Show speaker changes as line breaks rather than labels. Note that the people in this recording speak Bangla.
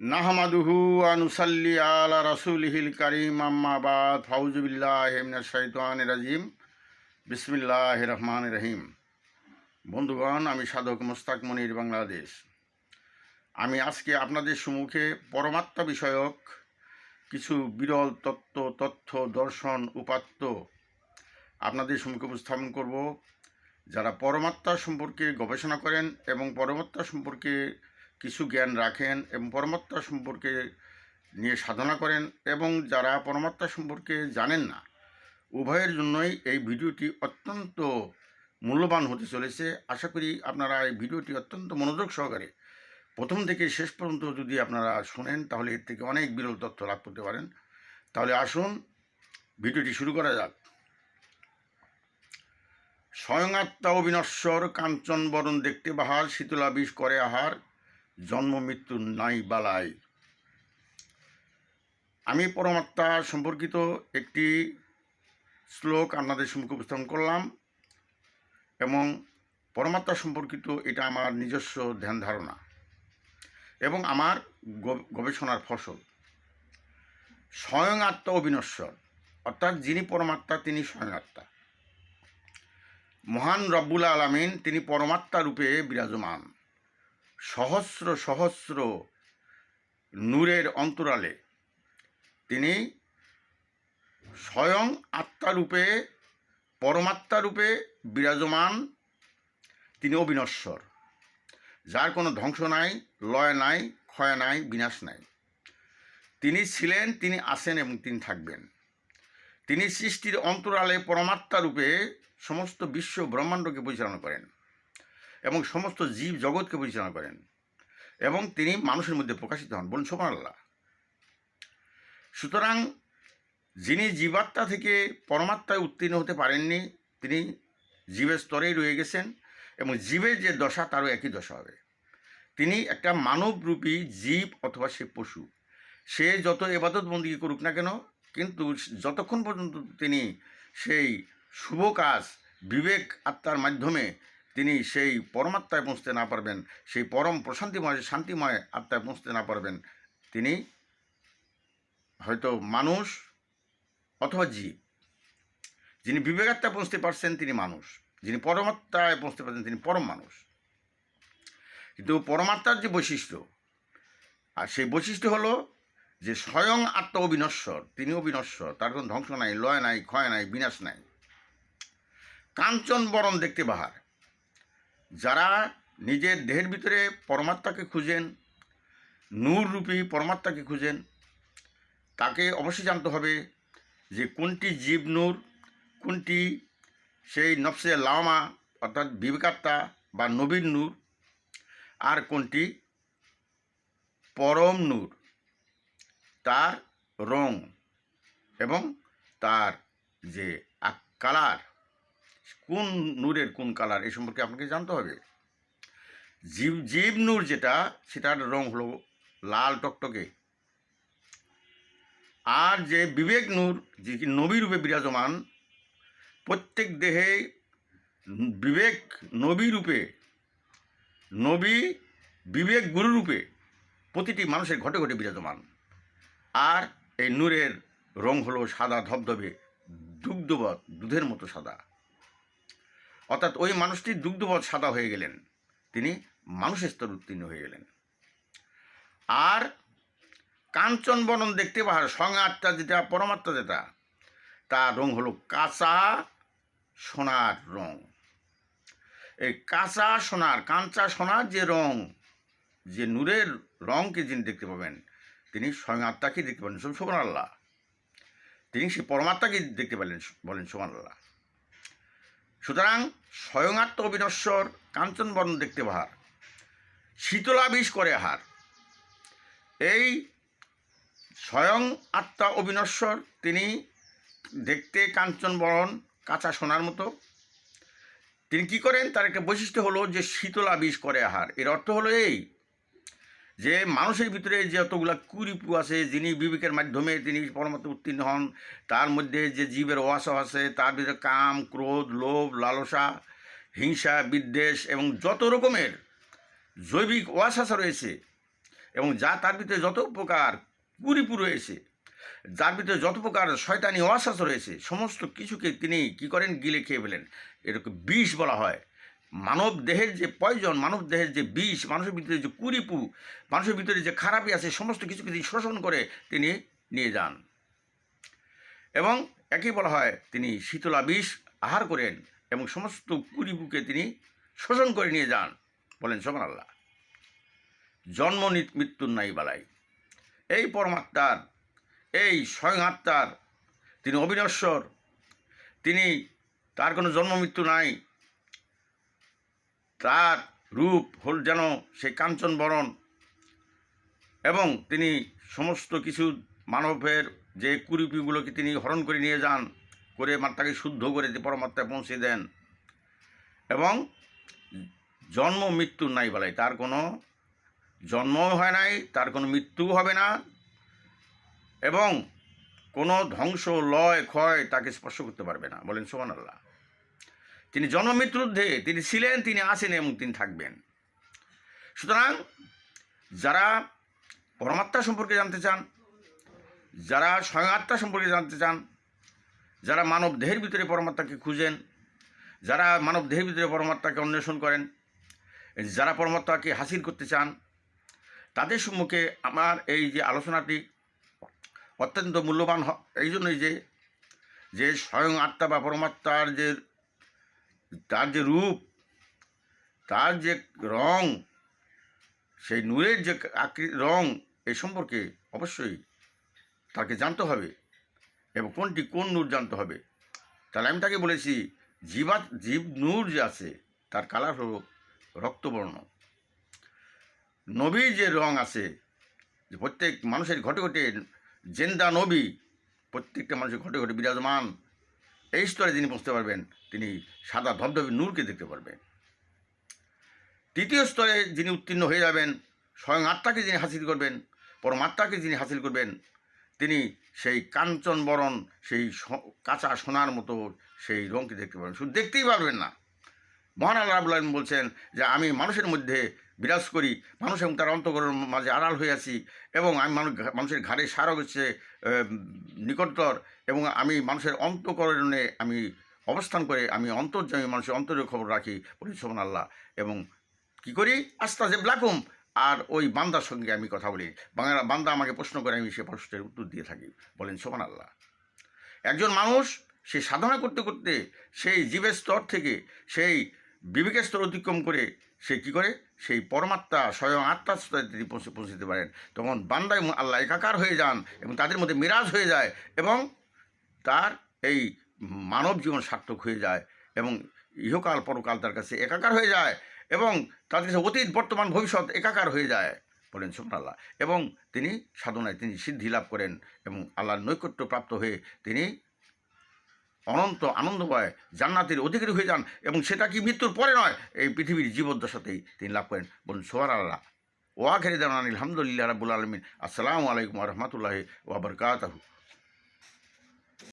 নাহমাদুহু আনুসাল্লি আলা রাসুলহিল করিম আম্মাবাদ ফাউজুবিল্লাহ হেমিনার শৈতান রাজিম। বিসমিল্লাহ রহমান রহিম। বন্ধুগণ, আমি সাধক মোস্তাক মনির বাংলাদেশ। আমি আজকে আপনাদের সম্মুখে পরমাত্মা বিষয়ক কিছু বিরল তত্ত্ব, তথ্য, দর্শন, উপাত্ত আপনাদের সম্মুখে উপস্থাপন করব, যারা পরমাত্মা সম্পর্কে গবেষণা করেন এবং পরমাত্মা সম্পর্কে কিছু জ্ঞান রাখেন এবং পরমাত্মা সম্পর্কে নিয়ে সাধনা করেন এবং যারা পরমাত্মা সম্পর্কে জানেন না, উভয়ের জন্যই এই ভিডিওটি অত্যন্ত মূল্যবান হতে চলেছে। আশা করি আপনারা এই ভিডিওটি অত্যন্ত মনোযোগ সহকারে প্রথম থেকে শেষ পর্যন্ত যদি আপনারা শোনেন, তাহলে এর থেকে অনেক বিরল তথ্য লাভ করতে পারেন। তাহলে আসুন, ভিডিওটি শুরু করা যাক। স্বয়ং আত্মা অবিনশ্বর, কাঞ্চন বরণ দেখতে বাহার শীতলা বিষ করে আহার। জন্ম মৃত্যু নাই বালাই। আমি পরমাত্মা সম্পর্কিত একটি শ্লোক আপনাদের সম্মুখে উপস্থাপন করলাম এবং পরমাত্মা সম্পর্কিত এটা আমার নিজস্ব ধ্যান ধারণা এবং আমার গবেষণার ফসল। স্বয়ং আত্মা অবিনশ্বর, অর্থাৎ যিনি পরমাত্মা তিনি স্বয়ং আত্মা। মহান রব্বুল আলামিন তিনি পরমাত্মা রূপে বিরাজমান। সহস্র সহস্র নূরের অন্তরালে তিনি স্বয়ং আত্মারূপে, পরমাত্মারূপে বিরাজমান, তিনি অবিনশ্বর, যার কোনো ধ্বংস নাই, লয় নাই, ক্ষয় নাই, বিনাশ নাই। তিনি ছিলেন, তিনি আছেন এবং তিনি থাকবেন। তিনি সৃষ্টির অন্তরালে পরমাত্মা রূপে সমস্ত বিশ্ব ব্রহ্মাণ্ডকে পরিচালনা করেন। এবং সমস্ত জীব জগৎকে পরিচালনা করেন এবং তিনি মানুষের মধ্যে প্রকাশিত হন বলুন সোমান আল্লাহ সুতরাং যিনি জীবাত্মা থেকে পরমাত্মায় উত্তীর্ণ হতে পারেননি, তিনি জীবের স্তরেই রয়ে গেছেন এবং জীবের যে দশা, তারও একই দশা হবে। তিনি একটা মানবরূপী জীব অথবা সে পশু। সে যত এবাদত বন্দী করুক না কেন, কিন্তু যতক্ষণ পর্যন্ত তিনি সেই শুভ কাজ, বিবেক আত্মার মাধ্যমে তিনি সেই পরমাত্মায় পৌঁছতে না পারবেন, সেই পরম প্রশান্তিময়, শান্তিময় আত্মায় পৌঁছতে না পারবেন। তিনি হয়তো মানুষ অথবা জীব। যিনি বিবেকাত্মায় পৌঁছতে পারছেন তিনি মানুষ। যিনি পরমাত্মায় পৌঁছতে পারছেন তিনি পরম মানুষ। কিন্তু পরমাত্মার যে বৈশিষ্ট্য, আর সেই বৈশিষ্ট্য হলো যে স্বয়ং আত্মা অবিনশ্বর, তিনি অবিনশ্বর, তার কোনো ধ্বংস নাই, লয় নাই, ক্ষয় নাই, বিনাশ নাই। কাঞ্চন বরণ দেখতে বাহার। যারা নিজের দেহের ভিতরে পরমাত্মাকে খুঁজেন নূর রূপী পরমাত্মাকে খুঁজেন, তাকে অবশ্যই জানতে হবে যে কোনটি জীব নূর, কোনটি সেই নফসে লামা, অর্থাৎ বিবেকাত্মা বা নবীন নূর, আর কোনটি পরম নূর, তার রং এবং তার যে কালার কোন নূরের কোন কালার এই সম্পর্কে আপনাকে জানতে হবে? জীব জীব নূর যেটা, সেটার রং হলো লাল টকটকে। আর যে বিবেক নূর, যে নবী রূপে বিরাজমান, প্রত্যেক দেহে বিবেক নবী রূপে, নবী বিবেক গুরু রূপে প্রতিটি মানুষের ঘটে ঘটে বিরাজমান। আর এই নূরের রং হলো সাদা ধবধবে, দুগ্ধবৎ, দুধের মতো সাদা। অর্থাৎ ওই মানুষটি দুগ্ধবৎ সাদা হয়ে গেলেন। তিনি মানুষের স্তর উত্তীর্ণ হয়ে গেলেন। আর কাঞ্চন বনন দেখতে পাহাড় সঙ্গে আত্মা যেটা, পরমাত্মা যেটা, তার রং হলো কাঁচা সোনার রং। এই কাঁচা সোনার কাঁচা সোনার যে রং, যে নূরের রংকে যিনি দেখতে পাবেন, তিনি স্বয়ং আত্মাকে দেখতে পাবেন। সোমান আল্লাহ তিনি সেই পরমাত্মাকে দেখতে পেলেন বলেন সোমান আল্লাহ সুতরাং স্বয়ং আত্ম অবিনশ্বর কাঞ্চন বর্ণ দেখতে বাহার। শীতলাবিষ করে হার এই স্বয়ং আত্মা অবিনশ্বর তিনি দেখতে কাঞ্চনবরণ কাঁচা সোনার মতো। তিনি কী করেন? তার একটা বৈশিষ্ট্য হলো যে শীতলা বিষ করে আহার। এর অর্থ হলো এই যে মানুষের ভিতরে যতগুলা কুরিপু আছে, যিনি বিবেকের মাধ্যমে তিনি পরমাত্মা উত্তীর্ণ হন, তার মধ্যে যে জীবের ওয়াস আছে, তার ভিতরে কাম, ক্রোধ, লোভ, লালসা, হিংসা, বিদ্বেষ এবং যত রকমের জৈবিক ওয়াসাসা রয়েছে এবং যা তার ভিতরে যত প্রকার কুরিপু রয়েছে, যার ভিতরে যত প্রকার শয়তানি অশ্বাস রয়েছে, সমস্ত কিছুকে তিনি কি করেন? গিলে খেয়ে ফেলেন। এরকম বিষ বলা হয়। মানব দেহের যে পয়জন মানব দেহের যে বিষ, মানুষের ভিতরে যে কুরিপু মানুষের ভিতরে যে খারাপই আছে, সমস্ত কিছুকে তিনি শোষণ করে তিনি নিয়ে যান। এবং একই বলা হয় তিনি শীতলা বিষ আহার করেন এবং সমস্ত কুরিপুকে তিনি শোষণ করে নিয়ে যান বলেন সোমান আল্লাহ জন্ম মৃত্যুর নাই বালাই। এই পরমাত্মার, এই স্বয়ং আত্মার তিনি অবিনশ্বর। তিনি, তার কোনো জন্ম মৃত্যু নাই। তার রূপ হল যেন সে কাঞ্চন বরণ এবং তিনি সমস্ত কিছু মানবের যে কুরুপিগুলোকে তিনি হরণ করে নিয়ে যান, করে মাত্রাকে শুদ্ধ করে পরমাত্মায় পৌঁছে দেন। এবং জন্ম মৃত্যু নাই বলাই, তার কোনো জন্মও হয় নাই, তার কোনো মৃত্যু হবে না। এবং কোনো ধ্বংস, লয়, ক্ষয় তাকে স্পর্শ করতে পারবে না। বলেন সোমান আল্লাহ তিনি জন্ম মৃত্যুর ঊর্ধ্বে তিনি ছিলেন, তিনি আছেন এবং তিনি থাকবেন। সুতরাং যারা পরমাত্মা সম্পর্কে জানতে চান, যারা স্বয়ং আত্মা সম্পর্কে জানতে চান, যারা মানব দেহের ভিতরে পরমাত্মাকে খুঁজেন, যারা মানব দেহের ভিতরে পরমাত্মাকে অন্বেষণ করেন, যারা পরমাত্মাকে হাসিল করতে চান, তাদের সম্মুখে আমার এই যে আলোচনাটি অত্যন্ত মূল্যবান এই জন্যই যে যে স্বয়ং আত্মা বা পরমাত্মার যে তার যে রূপ, তার যে রং, সেই নূরের যে আকৃ, রং এই সম্পর্কে অবশ্যই তাকে জানতে হবে এবং কোনটি কোন নূর জানতে হবে। তাহলে আমি তাকে বলেছি, জীবাত, জীব নূর যে আছে, তার কালার হলো রক্তবর্ণ। নবীর যে রং আছে, যে প্রত্যেক মানুষের ঘটে ঘটে, জেন্দা নবী, প্রত্যেকটা মানুষের ঘটে ঘটে বিরাজমান। এই স্তরে যিনি পৌঁছতে পারবেন, তিনি সাদা ধবধবে নূরকে দেখতে পারবেন। তৃতীয় স্তরে যিনি উত্তীর্ণ হয়ে যাবেন, স্বয়ং আত্মাকে যিনি হাসিল করবেন, পরমাত্মাকে যিনি হাসিল করবেন, তিনি সেই কাঞ্চন বরণ, সেই কাঁচা সোনার মতো সেই রঙকে দেখতে পারবেন। শুধু দেখতেই পারবেন না। মহান আল্লাহ রাবুল বলছেন যে, আমি মানুষের মধ্যে বিরাজ করি, মানুষ এবং তার অন্তকরণ মাঝে আড়াল হয়ে আছি এবং আমি মানুষ মানুষের ঘাড়ে সারা হচ্ছে নিকটতর এবং আমি মানুষের অন্তকরণে আমি অবস্থান করে, আমি অন্তর্জামী মানুষের অন্তরের খবর রাখি সোমান আল্লাহ এবং কি করি? আস্তে আস্তে ব্লাকুম আর ওই বান্দার সঙ্গে আমি কথা বলি। বাংলা বান্দা আমাকে প্রশ্ন করে, আমি সে প্রশ্নের উত্তর দিয়ে থাকি বলেন সোমান আল্লাহ একজন মানুষ সে সাধনা করতে করতে সেই জীবের স্তর থেকে, সেই বিবেকের স্তর অতিক্রম করে সে কী করে? সেই পরমাত্মা স্বয়ং আত্মার স্তরে তিনি পৌঁছে পৌঁছতে পারেন। তখন বান্দা এবং আল্লাহ একাকার হয়ে যান এবং তাদের মধ্যে মিরাজ হয়ে যায় এবং তার এই মানব জীবন সার্থক হয়ে যায় এবং ইহকাল পরকাল তার কাছে একাকার হয়ে যায় এবং তাদের কাছে অতীত, বর্তমান, ভবিষ্যৎ একাকার হয়ে যায় বলেন সুমান আল্লাহ এবং তিনি সাধনায় তিনি সিদ্ধি লাভ করেন এবং আল্লাহর নৈকট্য প্রাপ্ত হয়ে তিনি অনন্ত আনন্দময় জান্নাতের অধিকারী হয়ে যান এবং সেটা কি মৃত্যুর পরে নয়? এই পৃথিবীর জীবদ্দশাতেই তিনি লাভ করেন। বলুন সোহার আল্লাহ ওয়া খেরে দেন আলহামদুলিল্লাহ রাবুল আলমিন। আসসালামু আলাইকুম রহমতুল্লাহ ওয়াবরকাতহু